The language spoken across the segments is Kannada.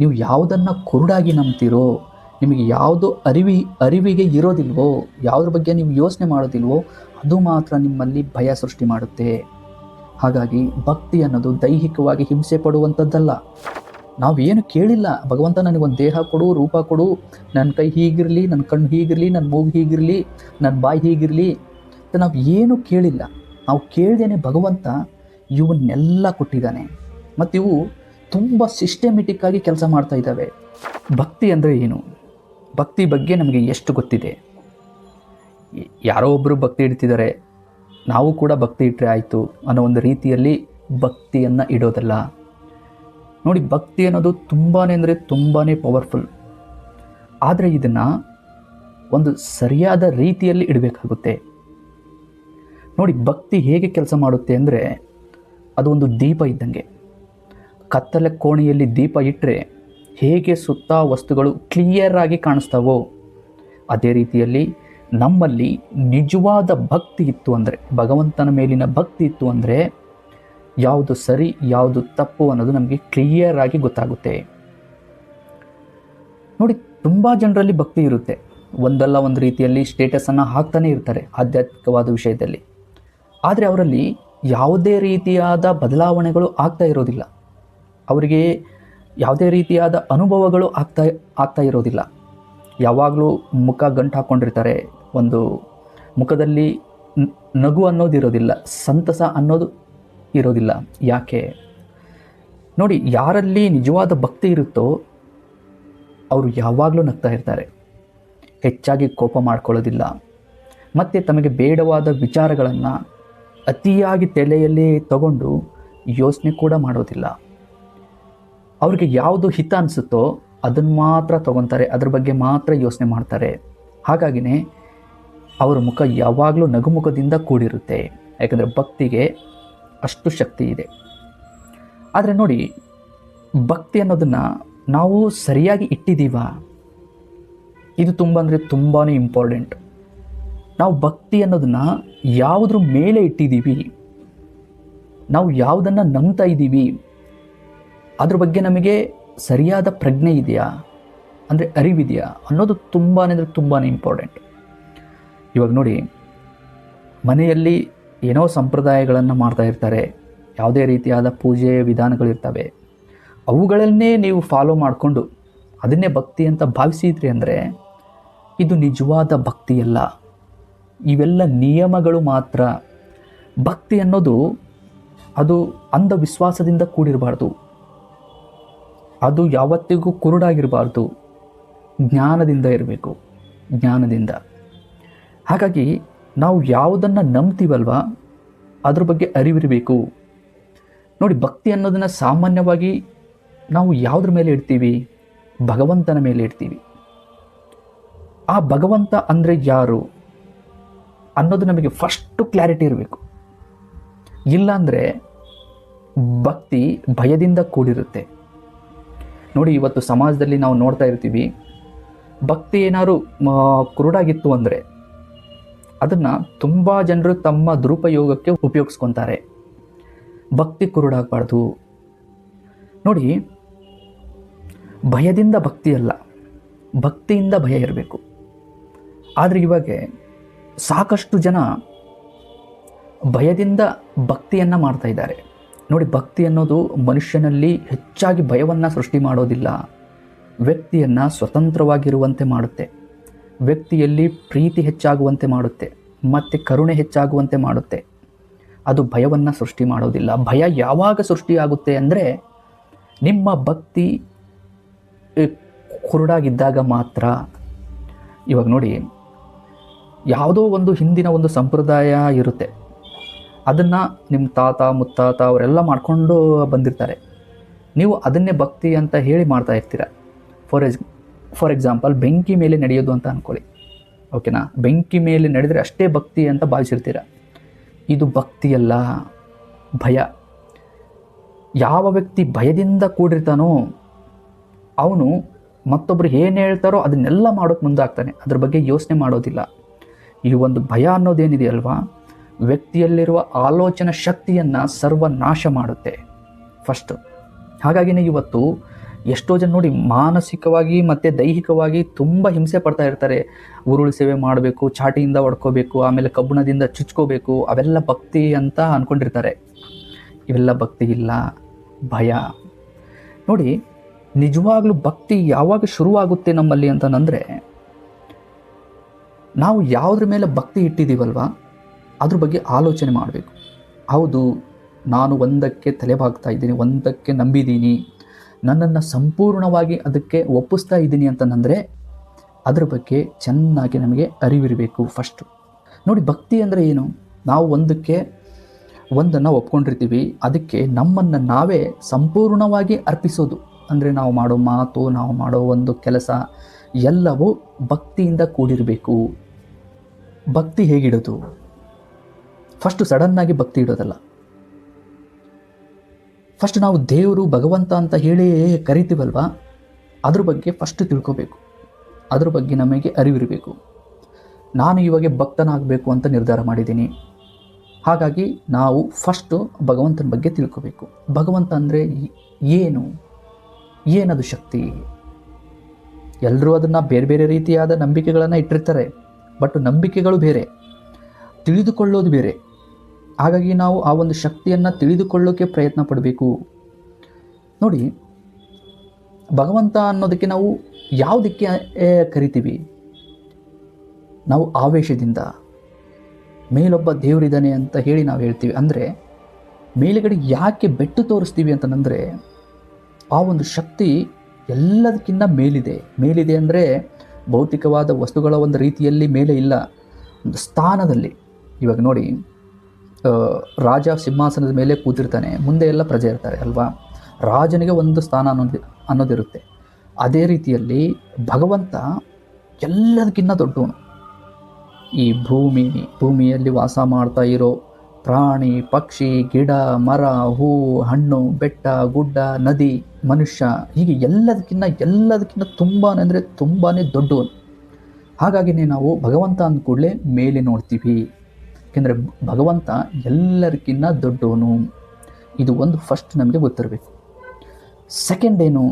ನೀವು ಯಾವುದನ್ನು ಕುರುಡಾಗಿ ನಂಬ್ತೀರೋ, ನಿಮಗೆ ಯಾವುದು ಅರಿವಿ, ಅರಿವಿಗೆ ಇರೋದಿಲ್ವೋ, ಯಾವುದ್ರ ಬಗ್ಗೆ ನೀವು ಯೋಚನೆ ಮಾಡೋದಿಲ್ವೋ, ಅದು ಮಾತ್ರ ನಿಮ್ಮಲ್ಲಿ ಭಯ ಸೃಷ್ಟಿ ಮಾಡುತ್ತೆ. ಹಾಗಾಗಿ ಭಕ್ತಿ ಅನ್ನೋದು ದೈಹಿಕವಾಗಿ ಹಿಂಸೆ ಪಡುವಂಥದ್ದಲ್ಲ ನಾವೇನು ಕೇಳಿಲ್ಲ, ಭಗವಂತ ನನಗೊಂದು ದೇಹ ಕೊಡು, ರೂಪ ಕೊಡು ನನ್ನ ಕೈ ಹೀಗಿರಲಿ ನನ್ನ ಕಣ್ಣು ಹೀಗಿರಲಿ ನನ್ನ ಮೂಗು ಹೀಗಿರಲಿ ನನ್ನ ಬಾಯಿ ಹೀಗಿರಲಿ, ಅಂತ ನಾವು ಏನು ಕೇಳಿಲ್ಲ. ನಾವು ಕೇಳ್ದೇನೆ ಭಗವಂತ ಇವನ್ನೆಲ್ಲ ಕೊಟ್ಟಿದ್ದಾನೆ. ಮತ್ತು ಇವು ತುಂಬ ಸಿಸ್ಟಮೆಟಿಕ್ ಆಗಿ ಕೆಲಸ ಮಾಡ್ತಾ ಇದ್ದಾವೆ. ಭಕ್ತಿ ಅಂದರೆ ಏನು? ಭಕ್ತಿ ಬಗ್ಗೆ ನಮಗೆ ಎಷ್ಟು ಗೊತ್ತಿದೆ? ಯಾರೋ ಒಬ್ಬರು ಭಕ್ತಿ ಇಡ್ತಿದ್ದಾರೆ. ನಾವು ಕೂಡ ಭಕ್ತಿ ಇಟ್ಟರೆ ಆಯಿತು ಅನ್ನೋ ಒಂದು ರೀತಿಯಲ್ಲಿ ಭಕ್ತಿಯನ್ನು ಇಡೋದಲ್ಲ. ನೋಡಿ, ಭಕ್ತಿ ಅನ್ನೋದು ತುಂಬಾ ಅಂದರೆ ತುಂಬಾ ಪವರ್ಫುಲ್ ಆದರೆ ಇದನ್ನು ಒಂದು ಸರಿಯಾದ ರೀತಿಯಲ್ಲಿ ಇಡಬೇಕಾಗುತ್ತೆ. ನೋಡಿ, ಭಕ್ತಿ ಹೇಗೆ ಕೆಲಸ ಮಾಡುತ್ತೆ ಅಂದರೆ ಅದು ಒಂದು ದೀಪ ಇದ್ದಂಗೆ. ಕತ್ತಲೆ ಕೋಣೆಯಲ್ಲಿ ದೀಪ ಇಟ್ಟರೆ ಹೇಗೆ ಸುತ್ತ ವಸ್ತುಗಳು ಕ್ಲಿಯರ್ ಆಗಿ ಕಾಣಿಸ್ತಾವೋ? ಅದೇ ರೀತಿಯಲ್ಲಿ ನಮ್ಮಲ್ಲಿ ನಿಜವಾದ ಭಕ್ತಿ ಇತ್ತು ಅಂದರೆ, ಭಗವಂತನ ಮೇಲಿನ ಭಕ್ತಿ ಇತ್ತು ಅಂದರೆ ಯಾವುದು ಸರಿ, ಯಾವುದು ತಪ್ಪು ಅನ್ನೋದು ನಮಗೆ ಕ್ಲಿಯರ್ ಆಗಿ ಗೊತ್ತಾಗುತ್ತೆ. ನೋಡಿ, ತುಂಬ ಜನರಲ್ಲಿ ಭಕ್ತಿ ಇರುತ್ತೆ. ಒಂದಲ್ಲ ಒಂದು ರೀತಿಯಲ್ಲಿ ಸ್ಟೇಟಸನ್ನು ಹಾಕ್ತಾನೆ ಇರ್ತಾರೆ ಆಧ್ಯಾತ್ಮಿಕವಾದ ವಿಷಯದಲ್ಲಿ. ಆದರೆ ಅವರಲ್ಲಿ ಯಾವುದೇ ರೀತಿಯಾದ ಬದಲಾವಣೆಗಳು ಆಗ್ತಾ ಇರೋದಿಲ್ಲ. ಅವರಿಗೆ ಯಾವುದೇ ರೀತಿಯಾದ ಅನುಭವಗಳು ಆಗ್ತಾ ಆಗ್ತಾ ಇರೋದಿಲ್ಲ. ಯಾವಾಗಲೂ ಮುಖ ಗಂಟು ಹಾಕ್ಕೊಂಡಿರ್ತಾರೆ ಒಂದು ಮುಖದಲ್ಲಿ ನಗು ಅನ್ನೋದು ಇರೋದಿಲ್ಲ. ಸಂತಸ ಅನ್ನೋದು ಇರೋದಿಲ್ಲ. ಯಾಕೆ? ನೋಡಿ, ಯಾರಲ್ಲಿ ನಿಜವಾದ ಭಕ್ತಿ ಇರುತ್ತೋ ಅವರು ಯಾವಾಗಲೂ ನಗ್ತಾ ಇರ್ತಾರೆ. ಹೆಚ್ಚಾಗಿ ಕೋಪ ಮಾಡ್ಕೊಳ್ಳೋದಿಲ್ಲ. ಮತ್ತು ತಮಗೆ ಬೇಡವಾದ ವಿಚಾರಗಳನ್ನು ಅತಿಯಾಗಿ ತಲೆಯಲ್ಲಿ ತಗೊಂಡು ಯೋಚನೆ ಕೂಡ ಮಾಡೋದಿಲ್ಲ. ಅವ್ರಿಗೆ ಯಾವುದು ಹಿತ ಅನಿಸುತ್ತೋ ಅದನ್ನು ಮಾತ್ರ ತಗೊತಾರೆ, ಅದ್ರ ಬಗ್ಗೆ ಮಾತ್ರ ಯೋಚನೆ ಮಾಡ್ತಾರೆ. ಹಾಗಾಗಿನೇ ಅವರ ಮುಖ ಯಾವಾಗಲೂ ನಗುಮುಖದಿಂದ ಕೂಡಿರುತ್ತೆ. ಯಾಕಂದರೆ ಭಕ್ತಿಗೆ ಅಷ್ಟು ಶಕ್ತಿ ಇದೆ. ಆದರೆ ನೋಡಿ, ಭಕ್ತಿ ಅನ್ನೋದನ್ನು ನಾವು ಸರಿಯಾಗಿ ಇಟ್ಟಿದ್ದೀವ? ಇದು ತುಂಬ ಅಂದರೆ ತುಂಬಾ ಇಂಪಾರ್ಟೆಂಟ್ ನಾವು ಭಕ್ತಿ ಅನ್ನೋದನ್ನು ಯಾವುದ್ರ ಮೇಲೆ ಇಟ್ಟಿದ್ದೀವಿ? ನಾವು ಯಾವುದನ್ನು ನಂಬ್ತಾ ಇದ್ದೀವಿ? ಅದ್ರ ಬಗ್ಗೆ ನಮಗೆ ಸರಿಯಾದ ಪ್ರಜ್ಞೆ ಇದೆಯಾ? ಅಂದರೆ ಅರಿವಿದೆಯಾ? ಅನ್ನೋದು ತುಂಬಾ ಅಂದರೆ ತುಂಬಾ ಇಂಪಾರ್ಟೆಂಟ್ ಇವಾಗ ನೋಡಿ, ಮನೆಯಲ್ಲಿ ಏನೋ ಸಂಪ್ರದಾಯಗಳನ್ನು ಮಾಡ್ತಾ ಇರ್ತಾರೆ. ಯಾವುದೇ ರೀತಿಯಾದ ಪೂಜೆ ವಿಧಾನಗಳಿರ್ತವೆ. ಅವುಗಳನ್ನೇ ನೀವು ಫಾಲೋ ಮಾಡಿಕೊಂಡು ಅದನ್ನೇ ಭಕ್ತಿ ಅಂತ ಭಾವಿಸಿದ್ರಿ ಅಂದರೆ ಇದು ನಿಜವಾದ ಭಕ್ತಿಯಲ್ಲ. ಇವೆಲ್ಲ ನಿಯಮಗಳು ಮಾತ್ರ. ಭಕ್ತಿ ಅನ್ನೋದು ಅದು ಅಂಧವಿಶ್ವಾಸದಿಂದ ಕೂಡಿರಬಾರ್ದು. ಅದು ಯಾವತ್ತಿಗೂ ಕುರುಡಾಗಿರಬಾರ್ದು. ಜ್ಞಾನದಿಂದ ಇರಬೇಕು. ಜ್ಞಾನದಿಂದ. ಹಾಗಾಗಿ ನಾವು ಯಾವುದನ್ನು ನಂಬ್ತೀವಲ್ವ? ಅದ್ರ ಬಗ್ಗೆ ಅರಿವಿರಬೇಕು. ನೋಡಿ, ಭಕ್ತಿ ಅನ್ನೋದನ್ನು ಸಾಮಾನ್ಯವಾಗಿ ನಾವು ಯಾವುದ್ರ ಮೇಲೆ ಇಡ್ತೀವಿ? ಭಗವಂತನ ಮೇಲೆ ಇಡ್ತೀವಿ. ಆ ಭಗವಂತ ಅಂದರೆ ಯಾರು? ಅನ್ನೋದು ನಮಗೆ ಫಸ್ಟು ಕ್ಲಾರಿಟಿ ಇರಬೇಕು. ಇಲ್ಲಾಂದರೆ ಭಕ್ತಿ ಭಯದಿಂದ ಕೂಡಿರುತ್ತೆ. ನೋಡಿ, ಇವತ್ತು ಸಮಾಜದಲ್ಲಿ ನಾವು ನೋಡ್ತಾ ಇರ್ತೀವಿ, ಭಕ್ತಿ ಏನಾದ್ರು ಕುರುಡಾಗಿತ್ತು ಅಂದರೆ ಅದನ್ನು ತುಂಬ ಜನರು ತಮ್ಮ ದುರುಪಯೋಗಕ್ಕೆ ಉಪಯೋಗಿಸ್ಕೊತಾರೆ. ಭಕ್ತಿ ಕುರುಡಾಗಬಾರ್ದು. ನೋಡಿ, ಭಯದಿಂದ ಭಕ್ತಿ ಅಲ್ಲ, ಭಕ್ತಿಯಿಂದ ಭಯ ಇರಬೇಕು. ಆದರೆ ಇವಾಗ ಸಾಕಷ್ಟು ಜನ ಭಯದಿಂದ ಭಕ್ತಿಯನ್ನು ಮಾಡ್ತಾ ಇದ್ದಾರೆ. ನೋಡಿ, ಭಕ್ತಿ ಅನ್ನೋದು ಮನುಷ್ಯನಲ್ಲಿ ಹೆಚ್ಚಾಗಿ ಭಯವನ್ನು ಸೃಷ್ಟಿ ಮಾಡೋದಿಲ್ಲ. ವ್ಯಕ್ತಿಯನ್ನು ಸ್ವತಂತ್ರವಾಗಿರುವಂತೆ ಮಾಡುತ್ತೆ. ವ್ಯಕ್ತಿಯಲ್ಲಿ ಪ್ರೀತಿ ಹೆಚ್ಚಾಗುವಂತೆ ಮಾಡುತ್ತೆ. ಮತ್ತು ಕರುಣೆ ಹೆಚ್ಚಾಗುವಂತೆ ಮಾಡುತ್ತೆ. ಅದು ಭಯವನ್ನು ಸೃಷ್ಟಿ ಮಾಡೋದಿಲ್ಲ. ಭಯ ಯಾವಾಗ ಸೃಷ್ಟಿಯಾಗುತ್ತೆ ಅಂದರೆ, ನಿಮ್ಮ ಭಕ್ತಿ ಕುರುಡಾಗಿದ್ದಾಗ ಮಾತ್ರ. ಇವಾಗ ನೋಡಿ, ಯಾವುದೋ ಒಂದು ಹಿಂದಿನ ಒಂದು ಸಂಪ್ರದಾಯ ಇರುತ್ತೆ. ಅದನ್ನು ನಿಮ್ಮ ತಾತ, ಮುತ್ತಾತ ಅವರೆಲ್ಲ ಮಾಡಿಕೊಂಡು ಬಂದಿರ್ತಾರೆ. ನೀವು ಅದನ್ನೇ ಭಕ್ತಿ ಅಂತ ಹೇಳಿ ಮಾಡ್ತಾ ಇರ್ತೀರ. ಫಾರ್ ಎಸ್ ಫಾರ್ ಎಕ್ಸಾಂಪಲ್ ಬೆಂಕಿ ಮೇಲೆ ನಡೆಯೋದು ಅಂತ ಅಂದ್ಕೊಳ್ಳಿ ಓಕೆನಾ ಬೆಂಕಿ ಮೇಲೆ ನಡೆದರೆ ಅಷ್ಟೇ ಭಕ್ತಿ ಅಂತ ಭಾವಿಸಿರ್ತೀರ. ಇದು ಭಕ್ತಿಯಲ್ಲ ಭಯ. ಯಾವ ವ್ಯಕ್ತಿ ಭಯದಿಂದ ಕೂಡಿರ್ತಾನೋ, ಅವನು ಮತ್ತೊಬ್ಬರು ಏನು ಹೇಳ್ತಾರೋ ಅದನ್ನೆಲ್ಲ ಮಾಡೋಕ್ಕೆ ಮುಂದಾಗ್ತಾನೆ. ಅದ್ರ ಬಗ್ಗೆ ಯೋಚನೆ ಮಾಡೋದಿಲ್ಲ. ಈ ಒಂದು ಭಯ ಅನ್ನೋದೇನಿದೆಯಲ್ವಾ ವ್ಯಕ್ತಿಯಲ್ಲಿರುವ ಆಲೋಚನಾ ಶಕ್ತಿಯನ್ನು ಸರ್ವನಾಶ ಮಾಡುತ್ತೆ. ಫಸ್ಟು ಹಾಗಾಗಿನೇ ಇವತ್ತು ಎಷ್ಟೋ ಜನ ನೋಡಿ ಮಾನಸಿಕವಾಗಿ ಮತ್ತು ದೈಹಿಕವಾಗಿ ತುಂಬ ಹಿಂಸೆ ಪಡ್ತಾ ಇರ್ತಾರೆ. ಉರುಳು ಸೇವೆ ಮಾಡಬೇಕು ಚಾಟಿಯಿಂದ ಹೊಡ್ಕೋಬೇಕು, ಆಮೇಲೆ ಕಬ್ಬಣದಿಂದ ಚುಚ್ಕೋಬೇಕು, ಅವೆಲ್ಲ ಭಕ್ತಿ ಅಂತ ಅಂದ್ಕೊಂಡಿರ್ತಾರೆ ಇವೆಲ್ಲ ಭಕ್ತಿ ಇಲ್ಲ, ಭಯ. ನೋಡಿ, ನಿಜವಾಗ್ಲೂ ಭಕ್ತಿ ಯಾವಾಗ ಶುರುವಾಗುತ್ತೆ ನಮ್ಮಲ್ಲಿ ಅಂತಂದರೆ ನಾವು ಯಾವುದ್ರ ಮೇಲೆ ಭಕ್ತಿ ಇಟ್ಟಿದ್ದೀವಲ್ವ? ಅದ್ರ ಬಗ್ಗೆ ಆಲೋಚನೆ ಮಾಡಬೇಕು. ಹೌದು, ನಾನು ಒಂದಕ್ಕೆ ತಲೆಬಾಗ್ತಾ ಇದ್ದೀನಿ, ಒಂದಕ್ಕೆ ನಂಬಿದ್ದೀನಿ. ನನ್ನನ್ನು ಸಂಪೂರ್ಣವಾಗಿ ಅದಕ್ಕೆ ಒಪ್ಪಿಸ್ತಾ ಇದ್ದೀನಿ ಅಂತಂದರೆ ಅದ್ರ ಬಗ್ಗೆ ಚೆನ್ನಾಗಿ ನಮಗೆ ಅರಿವಿರಬೇಕು ಫಸ್ಟು ನೋಡಿ, ಭಕ್ತಿ ಅಂದರೆ ಏನು? ನಾವು ಒಂದಕ್ಕೆ, ಒಂದನ್ನು ಒಪ್ಕೊಂಡಿರ್ತೀವಿ, ಅದಕ್ಕೆ ನಮ್ಮನ್ನು ನಾವೇ ಸಂಪೂರ್ಣವಾಗಿ ಅರ್ಪಿಸೋದು. ಅಂದರೆ ನಾವು ಮಾಡೋ ಮಾತು, ನಾವು ಮಾಡೋ ಒಂದು ಕೆಲಸ, ಎಲ್ಲವೂ ಭಕ್ತಿಯಿಂದ ಕೂಡಿರಬೇಕು. ಭಕ್ತಿ ಹೇಗಿಡೋದು? ಫಸ್ಟು ಸಡನ್ನಾಗಿ ಭಕ್ತಿ ಇಡೋದಲ್ಲ. ಫಸ್ಟ್ ನಾವು ದೇವರು ಭಗವಂತ ಅಂತ ಹೇಳಿ ಕರಿತೀವಲ್ವ? ಅದ್ರ ಬಗ್ಗೆ ಫಸ್ಟ್ ತಿಳ್ಕೋಬೇಕು. ಅದ್ರ ಬಗ್ಗೆ ನಮಗೆ ಅರಿವಿರಬೇಕು ನಾನು ಇವಾಗ ಭಕ್ತನಾಗಬೇಕು ಅಂತ ನಿರ್ಧಾರ ಮಾಡಿದ್ದೀನಿ. ಹಾಗಾಗಿ ನಾವು ಫಸ್ಟು ಭಗವಂತನ ಬಗ್ಗೆ ತಿಳ್ಕೋಬೇಕು. ಭಗವಂತ ಅಂದರೆ ಏನು? ಏನದು ಶಕ್ತಿ? ಎಲ್ಲರೂ ಅದನ್ನು ಬೇರೆ ಬೇರೆ ರೀತಿಯಾದ ನಂಬಿಕೆಗಳನ್ನು ಇಟ್ಟಿರ್ತಾರೆ. ಬಟ್ ನಂಬಿಕೆಗಳು ಬೇರೆ. ತಿಳಿದುಕೊಳ್ಳೋದು ಬೇರೆ. ಹಾಗಾಗಿ ನಾವು ಆ ಒಂದು ಶಕ್ತಿಯನ್ನು ತಿಳಿದುಕೊಳ್ಳೋಕೆ ಪ್ರಯತ್ನ ಪಡಬೇಕು. ನೋಡಿ, ಭಗವಂತ ಅನ್ನೋದಕ್ಕೆ ನಾವು ಯಾವುದಕ್ಕೆ ಕರಿತೀವಿ? ನಾವು ಆವೇಶದಿಂದ, ಮೇಲೊಬ್ಬ ದೇವರಿದ್ದಾನೆ ಅಂತ ಹೇಳಿ ನಾವು ಹೇಳ್ತೀವಿ. ಅಂದರೆ, ಮೇಲುಗಡೆ ಯಾಕೆ ಬೆಟ್ಟು ತೋರಿಸ್ತೀವಿ ಅಂತಂದರೆ, ಆ ಒಂದು ಶಕ್ತಿ ಎಲ್ಲದಕ್ಕಿಂತ ಮೇಲಿದೆ. ಮೇಲಿದೆ ಅಂದರೆ, ಭೌತಿಕವಾದ ವಸ್ತುಗಳ ಒಂದು ರೀತಿಯಲ್ಲಿ ಮೇಲೆ ಇಲ್ಲ. ಒಂದು ಸ್ಥಾನದಲ್ಲಿ. ಇವಾಗ ನೋಡಿ ರಾಜ ಸಿಂಹಾಸನದ ಮೇಲೆ ಕೂತಿರ್ತಾನೆ. ಮುಂದೆ ಎಲ್ಲ ಪ್ರಜೆ ಇರ್ತಾರೆ ಅಲ್ವಾ? ರಾಜನಿಗೆ ಒಂದು ಸ್ಥಾನ ಅನ್ನೋದು, ಅನ್ನೋದಿರುತ್ತೆ. ಅದೇ ರೀತಿಯಲ್ಲಿ ಭಗವಂತ ಎಲ್ಲದಕ್ಕಿಂತ ದೊಡ್ಡವನು. ಈ ಭೂಮಿ, ಭೂಮಿಯಲ್ಲಿ ವಾಸ ಮಾಡ್ತಾ ಇರೋ ಪ್ರಾಣಿ, ಪಕ್ಷಿ, ಗಿಡ, ಮರ, ಹೂ, ಹಣ್ಣು, ಬೆಟ್ಟ, ಗುಡ್ಡ, ನದಿ, ಮನುಷ್ಯ, ಹೀಗೆ ಎಲ್ಲದಕ್ಕಿಂತ ಎಲ್ಲದಕ್ಕಿಂತ ತುಂಬಾ ಅಂದರೆ ತುಂಬಾ ದೊಡ್ಡವನು. ಹಾಗಾಗಿನೇ ನಾವು ಭಗವಂತ ಅಂದ ಕೂಡಲೇ ಮೇಲೆ ನೋಡ್ತೀವಿ. ಯಾಕೆಂದರೆ ಭಗವಂತ ಎಲ್ಲರಿಗಿನ್ನ ದೊಡ್ಡವನು. ಇದು ಒಂದು ಫಸ್ಟ್ ನಮಗೆ ಗೊತ್ತಿರಬೇಕು. ಸೆಕೆಂಡ್ ಏನು,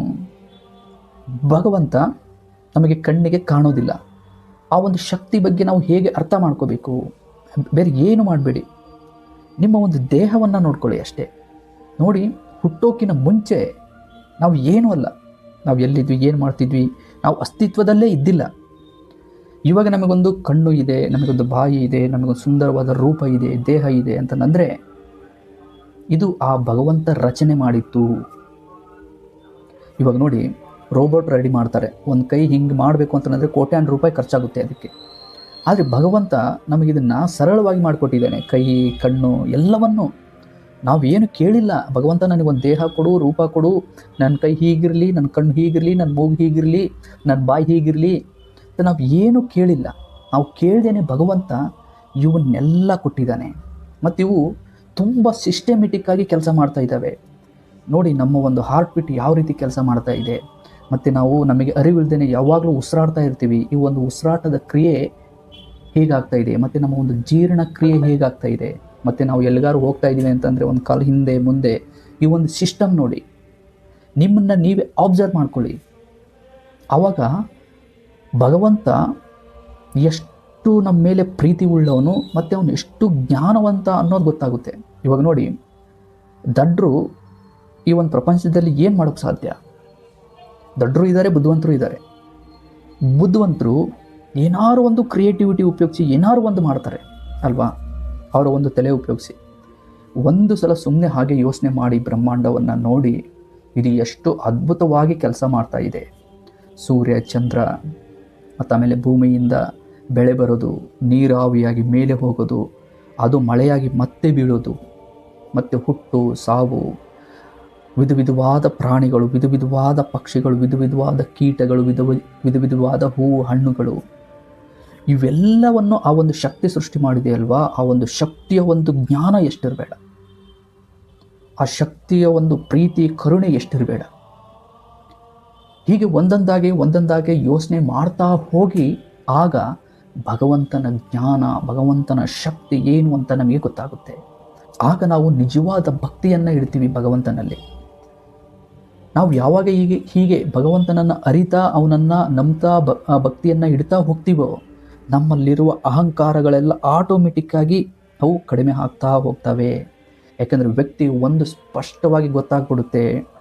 ಭಗವಂತ ನಮಗೆ ಕಣ್ಣಿಗೆ ಕಾಣೋದಿಲ್ಲ. ಆ ಒಂದು ಶಕ್ತಿ ಬಗ್ಗೆ ನಾವು ಹೇಗೆ ಅರ್ಥ ಮಾಡ್ಕೋಬೇಕು? ಬೇರೆ ಏನು ಮಾಡಬೇಡಿ. ನಿಮ್ಮ ಒಂದು ದೇಹವನ್ನು ನೋಡ್ಕೊಳ್ಳಿ ಅಷ್ಟೇ. ನೋಡಿ, ಹುಟ್ಟೋಕಿನ ಮುಂಚೆ ನಾವು ಏನೂ ಅಲ್ಲ. ನಾವು ಎಲ್ಲಿದ್ವಿ, ಏನು ಮಾಡ್ತಿದ್ವಿ? ನಾವು ಅಸ್ತಿತ್ವದಲ್ಲೇ ಇದ್ದಿಲ್ಲ. ಇವಾಗ ನಮಗೊಂದು ಕಣ್ಣು ಇದೆ, ನಮಗೊಂದು ಬಾಯಿ ಇದೆ, ನಮಗೊಂದು ಸುಂದರವಾದ ರೂಪ ಇದೆ, ದೇಹ ಇದೆ ಅಂತಂದರೆ ಇದು ಆ ಭಗವಂತ ರಚನೆ ಮಾಡಿತ್ತು ಇವಾಗ ನೋಡಿ, ರೋಬೋಟ್ ರೆಡಿ ಮಾಡ್ತಾರೆ. ಒಂದು ಕೈ ಹಿಂಗೆ ಮಾಡಬೇಕು ಅಂತಂದರೆ ಕೋಟ್ಯಾನ್ ರೂಪಾಯಿ ಖರ್ಚಾಗುತ್ತೆ ಅದಕ್ಕೆ. ಆದರೆ ಭಗವಂತ ನಮಗಿದನ್ನು ಸರಳವಾಗಿ ಮಾಡಿಕೊಟ್ಟಿದ್ದಾನೆ. ಕೈ, ಕಣ್ಣು ಎಲ್ಲವನ್ನು. ನಾವು ಏನು ಕೇಳಿಲ್ಲ. ಭಗವಂತ ನನಗೊಂದು ದೇಹ ಕೊಡು, ರೂಪ ಕೊಡು. ನನ್ನ ಕೈ ಹೀಗಿರಲಿ ನನ್ನ ಕಣ್ಣು ಹೀಗಿರಲಿ ನನ್ನ ಮೂಗು ಹೀಗಿರಲಿ ನನ್ನ ಬಾಯಿ ಹೀಗಿರಲಿ. ನಾವು ಏನು ಕೇಳಿಲ್ಲ. ನಾವು ಕೇಳ್ದೇನೆ ಭಗವಂತ ಇವನ್ನೆಲ್ಲ ಕೊಟ್ಟಿದ್ದಾನೆ. ಮತ್ತು ಇವು ತುಂಬ ಸಿಸ್ಟಮೆಟಿಕ್ಕಾಗಿ ಕೆಲಸ ಮಾಡ್ತಾ ಇದ್ದಾವೆ. ನೋಡಿ ನಮ್ಮ ಒಂದು ಹಾರ್ಟ್ ಬೀಟ್ ಯಾವ ರೀತಿ ಕೆಲಸ ಮಾಡ್ತಾ ಇದೆ. ಮತ್ತು ನಾವು ನಮಗೆ ಅರಿವಿಲ್ದೇ ಯಾವಾಗಲೂ ಉಸಿರಾಡ್ತಾ ಇರ್ತೀವಿ. ಈ ಒಂದು ಉಸಿರಾಟದ ಕ್ರಿಯೆ ಹೇಗಾಗ್ತಾ ಇದೆ? ಮತ್ತು ನಮ್ಮ ಒಂದು ಜೀರ್ಣ ಕ್ರಿಯೆ ಹೇಗಾಗ್ತಾ ಇದೆ? ಮತ್ತು ನಾವು ಎಲ್ಲಿಗಾರು ಹೋಗ್ತಾ ಇದ್ದೀವಿ ಅಂತಂದರೆ ಒಂದು ಕಾಲು ಹಿಂದೆ ಮುಂದೆ ಈ ಒಂದು ಸಿಸ್ಟಮ್ ನೋಡಿ. ನಿಮ್ಮನ್ನು ನೀವೇ ಅಬ್ಸರ್ವ್ ಮಾಡ್ಕೊಳ್ಳಿ. ಆವಾಗ ಭಗವಂತ ಎಷ್ಟು ನಮ್ಮ ಮೇಲೆ ಪ್ರೀತಿ ಉಳ್ಳವನು ಮತ್ತು ಅವನು ಎಷ್ಟು ಜ್ಞಾನವಂತ ಅನ್ನೋದು ಗೊತ್ತಾಗುತ್ತೆ. ಇವಾಗ ನೋಡಿ, ದಡ್ರು ಈ ಒಂದು ಪ್ರಪಂಚದಲ್ಲಿ ಏನು ಮಾಡೋಕ್ಕೆ ಸಾಧ್ಯ? ದಡ್ರು ಇದ್ದಾರೆ ಬುದ್ಧಿವಂತರು ಇದ್ದಾರೆ ಬುದ್ಧಿವಂತರು ಏನಾರು ಒಂದು ಕ್ರಿಯೇಟಿವಿಟಿ ಉಪಯೋಗಿಸಿ, ಏನಾರು ಒಂದು ಮಾಡ್ತಾರೆ, ಅಲ್ವಾ? ಅವರ ಒಂದು ತಲೆ ಉಪಯೋಗಿಸಿ. ಒಂದು ಸಲ ಸುಮ್ಮನೆ ಹಾಗೆ ಯೋಚನೆ ಮಾಡಿ, ಬ್ರಹ್ಮಾಂಡವನ್ನು ನೋಡಿ ಇದು ಎಷ್ಟು ಅದ್ಭುತವಾಗಿ ಕೆಲಸ ಮಾಡ್ತಾ ಇದೆ. ಸೂರ್ಯ, ಚಂದ್ರ ಮತ್ತು ಆಮೇಲೆ ಭೂಮಿಯಿಂದ ಬೆಳೆ ಬರೋದು, ನೀರಾವಿಯಾಗಿ ಮೇಲೆ ಹೋಗೋದು, ಅದು ಮಳೆಯಾಗಿ ಮತ್ತೆ ಬೀಳೋದು, ಮತ್ತು ಹುಟ್ಟು, ಸಾವು, ವಿಧ ವಿಧವಾದ ಪ್ರಾಣಿಗಳು, ವಿಧ ವಿಧವಾದ ಪಕ್ಷಿಗಳು, ವಿಧ ವಿಧವಾದ ಕೀಟಗಳು, ವಿಧ ವಿಧ ವಿಧವಾದ ಹೂವು, ಹಣ್ಣುಗಳು, ಇವೆಲ್ಲವನ್ನು ಆ ಒಂದು ಶಕ್ತಿ ಸೃಷ್ಟಿ ಮಾಡಿದೆ ಅಲ್ವಾ? ಆ ಒಂದು ಶಕ್ತಿಯ ಒಂದು ಜ್ಞಾನ ಎಷ್ಟಿರಬೇಡ. ಆ ಶಕ್ತಿಯ ಒಂದು ಪ್ರೀತಿ, ಕರುಣೆ ಎಷ್ಟಿರಬೇಡ. ಹೀಗೆ ಒಂದೊಂದಾಗಿ ಒಂದೊಂದಾಗಿ ಯೋಚನೆ ಮಾಡ್ತಾ ಹೋಗಿ ಆಗ ಭಗವಂತನ ಜ್ಞಾನ, ಭಗವಂತನ ಶಕ್ತಿ ಏನು ಅಂತ ನಮಗೆ ಗೊತ್ತಾಗುತ್ತೆ. ಆಗ ನಾವು ನಿಜವಾದ ಭಕ್ತಿಯನ್ನು ಇಡ್ತೀವಿ ಭಗವಂತನಲ್ಲಿ. ನಾವು ಯಾವಾಗ ಹೀಗೆ ಹೀಗೆ ಭಗವಂತನನ್ನು ಅರಿತಾ ಅವನನ್ನು ನಂಬ್ತಾ ಭಕ್ತಿಯನ್ನು ಇಡ್ತಾ ಹೋಗ್ತೀವೋ, ನಮ್ಮಲ್ಲಿರುವ ಅಹಂಕಾರಗಳೆಲ್ಲ ಆಟೋಮೆಟಿಕ್ಕಾಗಿ ಅವು ಕಡಿಮೆ ಆಗ್ತಾ ಹೋಗ್ತವೆ. ಯಾಕಂದರೆ ವ್ಯಕ್ತಿ ಒಂದು ಸ್ಪಷ್ಟವಾಗಿ ಗೊತ್ತಾಗ್ಬಿಡುತ್ತೆ.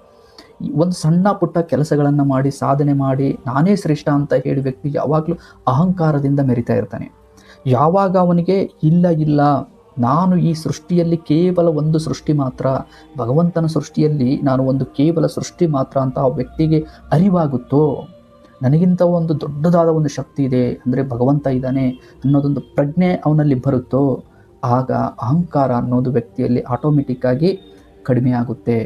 ಒಂದು ಸಣ್ಣ ಪುಟ್ಟ ಕೆಲಸಗಳನ್ನು ಮಾಡಿ, ಸಾಧನೆ ಮಾಡಿ, ನಾನೇ ಶ್ರೇಷ್ಠ ಅಂತ ಹೇಳಿ ವ್ಯಕ್ತಿ ಯಾವಾಗಲೂ ಅಹಂಕಾರದಿಂದ ಮೆರಿತಾ ಇರ್ತಾನೆ. ಯಾವಾಗ ಅವನಿಗೆ ಇಲ್ಲ ಇಲ್ಲ, ನಾನು ಈ ಸೃಷ್ಟಿಯಲ್ಲಿ ಕೇವಲ ಒಂದು ಸೃಷ್ಟಿ ಮಾತ್ರ, ಭಗವಂತನ ಸೃಷ್ಟಿಯಲ್ಲಿ ನಾನು ಒಂದು ಕೇವಲ ಸೃಷ್ಟಿ ಮಾತ್ರ ಅಂತ ಆ ವ್ಯಕ್ತಿಗೆ ಅರಿವಾಗುತ್ತೋ? ನನಗಿಂತ ಒಂದು ದೊಡ್ಡದಾದ ಒಂದು ಶಕ್ತಿ ಇದೆ, ಅಂದರೆ ಭಗವಂತ ಇದ್ದಾನೆ ಅನ್ನೋದೊಂದು ಪ್ರಜ್ಞೆ ಅವನಲ್ಲಿ ಬರುತ್ತೋ? ಆಗ ಅಹಂಕಾರ ಅನ್ನೋದು ವ್ಯಕ್ತಿಯಲ್ಲಿ ಆಟೋಮೆಟಿಕ್ಕಾಗಿ ಕಡಿಮೆ ಆಗುತ್ತೆ.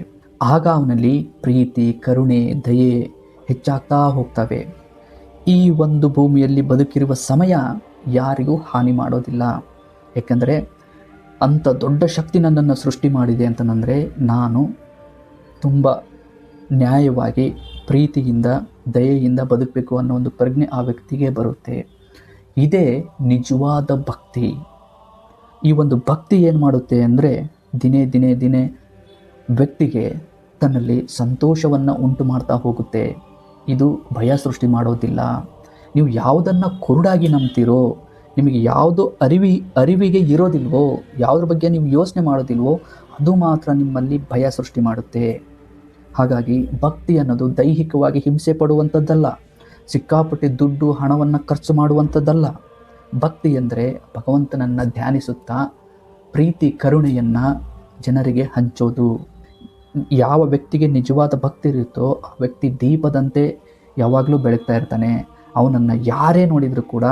ಆಗ ಅವನಲ್ಲಿ ಪ್ರೀತಿ, ಕರುಣೆ, ದಯೆ ಹೆಚ್ಚಾಗ್ತಾ ಹೋಗ್ತವೆ. ಈ ಒಂದು ಭೂಮಿಯಲ್ಲಿ ಬದುಕಿರುವ ಸಮಯ ಯಾರಿಗೂ ಹಾನಿ ಮಾಡೋದಿಲ್ಲ. ಏಕೆಂದರೆ ಅಂಥ ದೊಡ್ಡ ಶಕ್ತಿ ನನ್ನನ್ನು ಸೃಷ್ಟಿ ಮಾಡಿದೆ ಅಂತಂದರೆ ನಾನು ತುಂಬ ನ್ಯಾಯವಾಗಿ ಪ್ರೀತಿಯಿಂದ, ದಯೆಯಿಂದ ಬದುಕಬೇಕು ಅನ್ನೋ ಒಂದು ಪ್ರಜ್ಞೆ ಆ ವ್ಯಕ್ತಿಗೆ ಬರುತ್ತೆ. ಇದೇ ನಿಜವಾದ ಭಕ್ತಿ. ಈ ಒಂದು ಭಕ್ತಿ ಏನು ಮಾಡುತ್ತೆ ಅಂದರೆ ದಿನೇ ದಿನೇ ದಿನೇ ವ್ಯಕ್ತಿಗೆ ತನ್ನಲ್ಲಿ ಸಂತೋಷವನ್ನು ಉಂಟು ಮಾಡ್ತಾ ಹೋಗುತ್ತೆ. ಇದು ಭಯ ಸೃಷ್ಟಿ ಮಾಡೋದಿಲ್ಲ. ನೀವು ಯಾವುದನ್ನು ಕುರುಡಾಗಿ ನಂಬ್ತೀರೋ, ನಿಮಗೆ ಯಾವುದು ಅರಿವಿ, ಅರಿವಿಗೆ ಇರೋದಿಲ್ವೋ, ಯಾವುದ್ರ ಬಗ್ಗೆ ನೀವು ಯೋಚನೆ ಮಾಡೋದಿಲ್ವೋ, ಅದು ಮಾತ್ರ ನಿಮ್ಮಲ್ಲಿ ಭಯ ಸೃಷ್ಟಿ ಮಾಡುತ್ತೆ. ಹಾಗಾಗಿ ಭಕ್ತಿ ಅನ್ನೋದು ದೈಹಿಕವಾಗಿ ಹಿಂಸೆ ಪಡುವಂಥದ್ದಲ್ಲ. ಸಿಕ್ಕಾಪಟ್ಟೆ ದುಡ್ಡು, ಹಣವನ್ನು ಖರ್ಚು ಮಾಡುವಂಥದ್ದಲ್ಲ. ಭಕ್ತಿ ಎಂದರೆ ಭಗವಂತನನ್ನು ಧ್ಯಾನಿಸುತ್ತಾ ಪ್ರೀತಿ, ಕರುಣೆಯನ್ನು ಜನರಿಗೆ ಹಂಚೋದು. ಯಾವ ವ್ಯಕ್ತಿಗೆ ನಿಜವಾದ ಭಕ್ತಿ ಇರುತ್ತೋ ಆ ವ್ಯಕ್ತಿ ದೀಪದಂತೆ ಯಾವಾಗಲೂ ಬೆಳಗ್ತಾ ಇರ್ತಾನೆ. ಅವನನ್ನು ಯಾರೇ ನೋಡಿದರೂ ಕೂಡ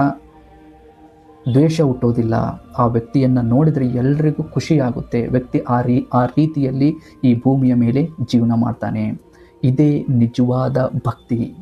ದ್ವೇಷ ಹುಟ್ಟೋದಿಲ್ಲ. ಆ ವ್ಯಕ್ತಿಯನ್ನು ನೋಡಿದರೆ ಎಲ್ರಿಗೂ ಖುಷಿಯಾಗುತ್ತೆ. ವ್ಯಕ್ತಿ ಆ ರೀ, ಆ ರೀತಿಯಲ್ಲಿ ಈ ಭೂಮಿಯ ಮೇಲೆ ಜೀವನ ಮಾಡ್ತಾನೆ. ಇದೇ ನಿಜವಾದ ಭಕ್ತಿ.